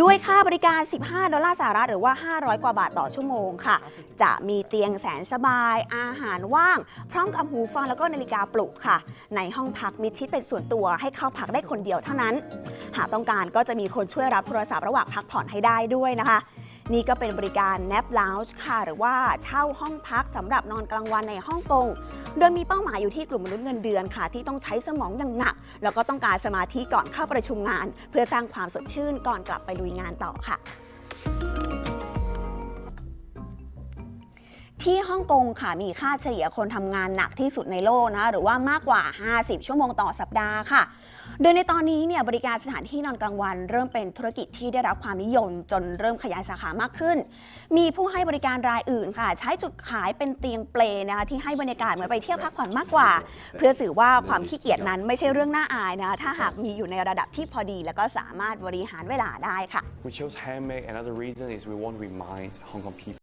ด้วยค่าบริการ 15 ดอลลาร์สหรัฐหรือว่า 500 กว่าบาทต่อชั่วโมงค่ะ จะมีเตียงแสนสบาย อาหารว่าง พร้อมกับหูฟังแล้วก็นาฬิกาปลุกค่ะ ในห้องพักมิดชิดเป็นส่วนตัวให้เข้าพักได้คนเดียวเท่านั้น หากต้องการก็จะมีคนช่วยรับโทรศัพท์ระหว่างพักผ่อนให้ได้ด้วยนะคะ นี่ก็เป็นบริการ Nap Lounge ค่ะ หรือว่าเช่าห้องพักสำหรับนอนกลางวันในฮ่องกง โดยมีเป้าหมายอยู่ที่กลุ่มมนุษย์เงินเดือนค่ะ ที่ต้องใช้สมองอย่างหนัก แล้วก็ต้องการสมาธิก่อนเข้าประชุมงาน เพื่อสร้างความสดชื่นก่อนกลับไปลุยงานต่อค่ะ ที่ฮ่องกงค่ะมีค่าเฉลี่ยคนทำงานหนักที่สุดในโลกนะหรือว่ามากกว่า 50 ชั่วโมงต่อสัปดาห์ค่ะ โดยในตอนนี้เนี่ยบริการสถานที่นอนกลางวัน เริ่มเป็นธุรกิจที่ได้รับความนิยมจนเริ่มขยายสาขามากขึ้น มีผู้ให้บริการรายอื่นค่ะ ใช้จุดขายเป็นเตียงเปลนะคะที่ให้บรรยากาศเหมือนไปเที่ยวพักผ่อนมากกว่า เพื่อสื่อว่าความขี้เกียจนั้นไม่ใช่เรื่องน่าอายนะถ้าหากมีอยู่ในระดับที่พอดี แล้วก็สามารถบริหารเวลาได้ค่ะ We chose handmade. Another reason is we want to remind Hong Kong people